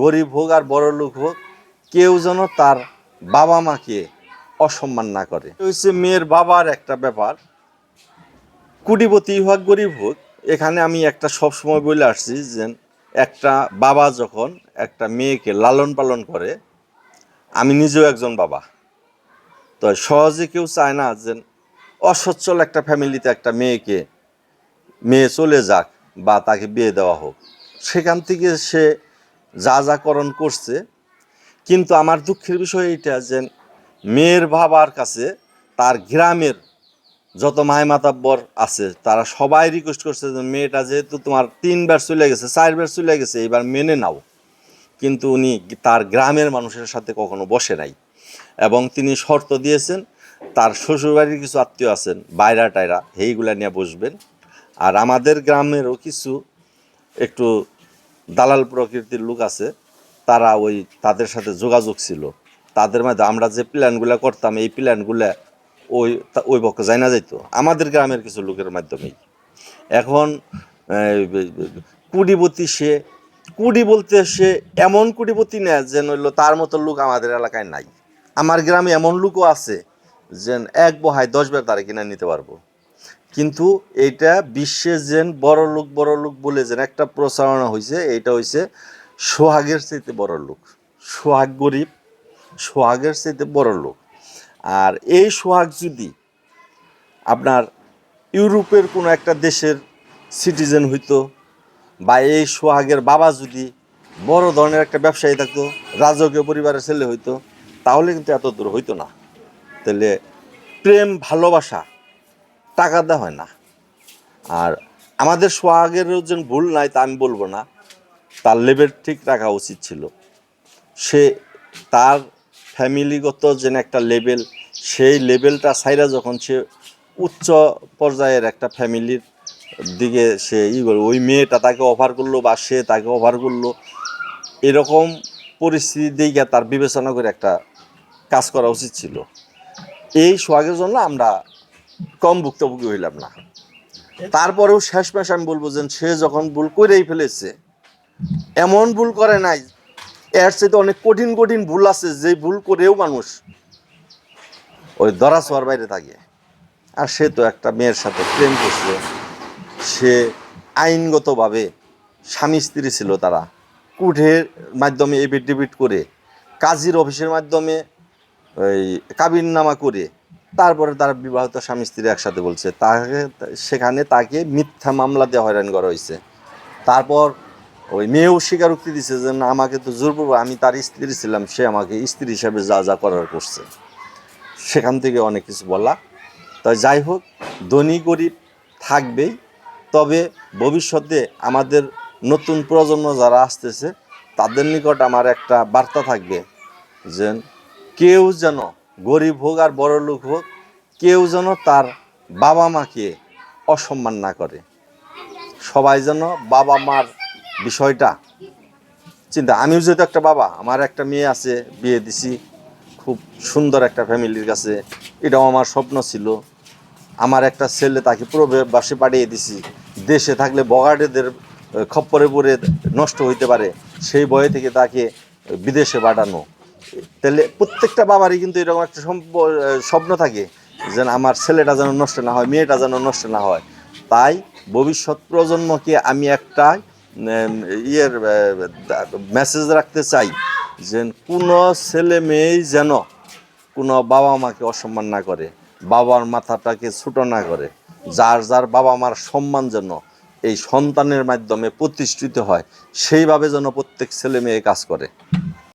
গরিব হোক আর বড় লোক হোক, কেউ যেন তার বাবা মাকে অসম্মান না করে। হচ্ছে মেয়ের বাবার একটা ব্যাপার। কুটিপতি হোক, গরিব হোক, এখানে আমি একটা সবসময় বলে আসছি যে একটা বাবা যখন একটা মেয়েকে লালন পালন করে, আমি নিজেও একজন বাবা। তো সহজে কেউ চায় না যে অসচ্ছল একটা ফ্যামিলিতে একটা মেয়েকে, মেয়ে চলে যাক বা তাকে বিয়ে দেওয়া হোক। সেখান থেকে সে যা যা করণ করছে, কিন্তু আমার দুঃখের বিষয় এইটা যে মেয়ের বাবার কাছে তার গ্রামের যত মায় মাতাব্বর আছে, তারা সবাই রিকোয়েস্ট করছে যে মেয়েটা যেহেতু তোমার তিনবার চলে গেছে, চারবার চলে গেছে এবার মেনে নাও। কিন্তু উনি তার গ্রামের মানুষের সাথে কখনো বসে নাই। এবং তিনি শর্ত দিয়েছেন, তার শ্বশুরবাড়ির কিছু আত্মীয় আছেন বাইরা টায়রা এইগুলা নিয়ে বসবেন। আর আমাদের গ্রামেরও কিছু একটু দালাল প্রকৃতির লোক আছে, তারা ওই তাদের সাথে যোগাযোগ ছিল। তাদের মধ্যে আমরা যে প্ল্যানগুলো করতাম, এই প্ল্যানগুলো ওই ওই পক্ষে যায় না যাইতো। আমাদের গ্রামের কিছু লোকের মাধ্যমেই। এখন কুডিপতি সে, কুডি বলতে সে এমন কুডিপতি না যে নইলো তার মতো লোক আমাদের এলাকায় নাই। আমার গ্রামে এমন লোকও আছে যে এক বহায় দশ বার তারা কিনে নিতে পারব। কিন্তু এইটা বিশ্বে যেন বড় লোক বড় লোক বলে যেন একটা প্রচারণা হয়েছে এইটা হয়েছে সোহাগের চাইতে বড় লোক। সোহাগ গরিব, সোহাগের চাইতে বড় লোক। আর এই সোহাগ যদি আপনার ইউরোপের কোনো একটা দেশের সিটিজেন হইতো বা এই সোহাগের বাবা যদি বড় ধরনের একটা ব্যবসায়ী থাকতো, রাজকীয় পরিবারের ছেলে হইতো, তাহলে কিন্তু এত দূর হইতো না। তাহলে প্রেম, ভালোবাসা টাকা দেওয়া হয় না। আর আমাদের সোহাগেরও যেন ভুল নাই তা আমি বলব না। তার লেভেল ঠিক রাখা উচিত ছিল। সে তার ফ্যামিলিগত যেন একটা লেভেল, সেই লেভেলটা সাইরা যখন সে উচ্চ পর্যায়ের একটা ফ্যামিলির দিকে সে ই করল, ওই মেয়েটা তাকে অফার করল বা সে তাকে অফার করল, এরকম পরিস্থিতি দিকে তার বিবেচনা করে একটা কাজ করা উচিত ছিল। এই সোহাগের জন্য আমরা কম ভুক্তভোগী হইলাম না। তারপরেও শেষমেশ আমি বলব যে সে যখন ভুল করেই ফেলেছে, এমন ভুল করে নাই, এর চাইতে অনেক কঠিন কঠিন ভুল আছে, যে ভুল করেও মানুষ ওই দরা ছোঁয়ার বাইরে থাকে। আর সে তো একটা মেয়ের সাথে প্রেম করছে, সে আইনগতভাবে স্বামী স্ত্রী ছিল তারা, কুঠের মাধ্যমে এফিডেভিট করে, কাজীর অফিসের মাধ্যমে ওই কাবিননামা করে তারপরে তারা বিবাহিত স্বামী স্ত্রী একসাথে বলছে, তাকে, সেখানে তাকে মিথ্যা মামলা দিয়ে হয়রান করা হয়েছে। তারপর ওই মেয়েও স্বীকারোক্তি দিছে যে, না, আমাকে তো জোরপূর্বক আমি তার স্ত্রী ছিলাম, সে আমাকে স্ত্রী হিসাবে যা যা করার করছে। সেখান থেকে অনেক কিছু বলা। তাই যাই হোক, ধনী গরিব থাকবেই, তবে ভবিষ্যতে আমাদের নতুন প্রজন্ম যারা আসতেছে, তাদের নিকট আমার একটা বার্তা থাকবে যে, কেউ যেন গরিব হোক আর বড় লোক হোক, কেউ যেন তার বাবা মাকে অসম্মান না করে। সবাই যেন বাবা মার বিষয়টা চিন্তা। আমিও যেহেতু একটা বাবা, আমার একটা মেয়ে আছে, বিয়ে দিছি, খুব সুন্দর একটা ফ্যামিলির কাছে। এটাও আমার স্বপ্ন ছিল। আমার একটা ছেলে, তাকে পুরো প্রবাসে পাঠিয়ে দিছি। দেশে থাকলে বগাটেদের, খপ্পরে পড়ে নষ্ট হইতে পারে, সেই বয়ে থেকে তাকে বিদেশে পাঠানো। তাহলে প্রত্যেকটা বাবারই কিন্তু এরকম একটা স্বপ্ন থাকে যেন আমার ছেলেটা যেন নষ্ট না হয়, মেয়েটা যেন নষ্ট না হয়। তাই ভবিষ্যৎ প্রজন্মকে আমি একটা ইয়ের মেসেজ রাখতে চাই যে কোনো ছেলে মেয়েই যেন কোনো বাবা মাকে অসম্মান না করে, বাবার মাথাটাকে ছোটো না করে, যার যার বাবা মার সম্মান যেন এই সন্তানের মাধ্যমে প্রতিষ্ঠিত হয়, সেইভাবে যেন প্রত্যেক ছেলে মেয়ে কাজ করে।